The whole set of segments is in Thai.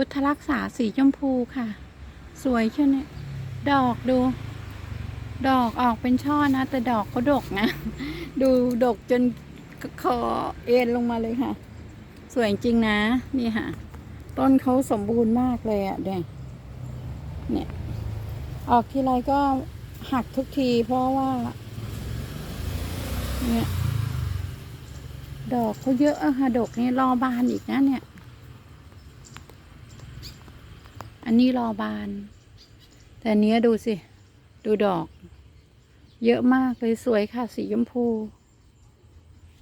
พุทธรักษาสีชมพูค่ะ สวยเช่นเนี่ยดอกดู ดอกออกเป็นช่อนะ แต่ดอกเขาดกนะ ดูดกจนคอเอ็นลงมาเลยค่ะ สวยจริงนะ นี่ค่ะ ต้นเขาสมบูรณ์มากเลยอะ่ะเนี่ยเนี่ยออกทีไรก็หักทุกทีเพราะว่า เนี่ย ดอกเขาเยอะอะค่ะ ดอกนี่รอบานอีกนะเนี่ย อันนี้รอบาน แต่เนี้ยดูสิ ดูดอก เยอะมากเลยสวยค่ะ สีชมพู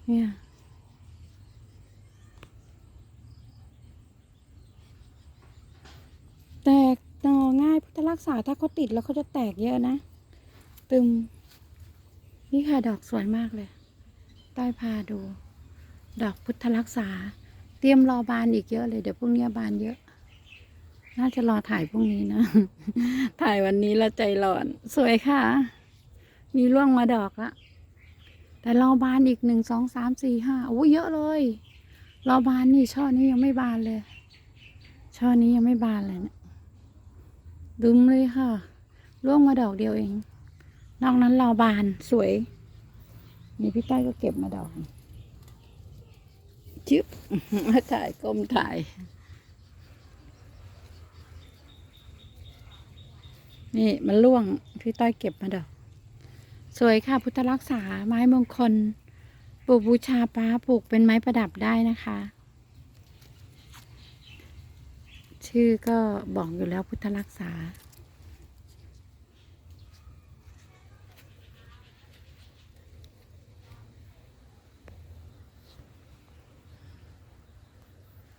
เนี่ยแตกหน่อง่ายพุทธรักษาถ้าเขาติดแล้วเขาจะแตกเยอะนะ ตึม นี่ค่ะดอกสวยมากเลยใต้พาดู ดอกพุทธรักษา เตรียมรอบานอีกเยอะเลย เดี๋ยวพรุ่งนี้บานเยอะ น่าจะรอถ่ายพรุ่งนี้นะ ถ่ายวันนี้แล้วใจร้อน สวยค่ะ มีร่วงมาดอกละ แต่รอบานอีกหนึ่งสองสามสี่ห้าโอ้เยอะเลย รอบานนี่ช่อนี้ยังไม่บานเลย ช่อนี้ยังไม่บานเลยเนะี่ยดุมเลยค่ะ ร่วงมาดอกเดียวเอง นอกนั้นรอบานสวย นี่พี่ใต้ก็เก็บมาดอกจิ๊บถ่ายก้มถ่าย นี่มันร่วงพี่ต้อยเก็บมาดอกสวยค่ะ พุทธรักษาไม้มงคลปลูกบูชาป้าปลูกเป็นไม้ประดับได้นะคะ ชื่อก็บอกอยู่แล้วพุทธรักษา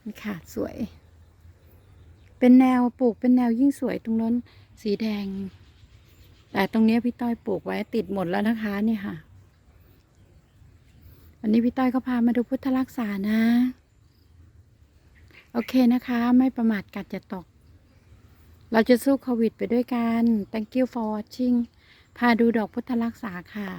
นี่ค่ะ สวย เป็นแนวปลูกเป็นแนวยิ่งสวยตรงนั้นสีแดง แต่ตรงนี้พี่ต้อยปลูกไว้ติดหมดแล้วนะคะเนี่ยค่ะ วันนี้พี่ต้อยก็พามาดูพุทธรักษานะ โอเคนะคะ ไม่ประมาทกัดจะตก เราจะสู้โควิดไปด้วยกัน thank you for watching พาดูดอกพุทธรักษาค่ะ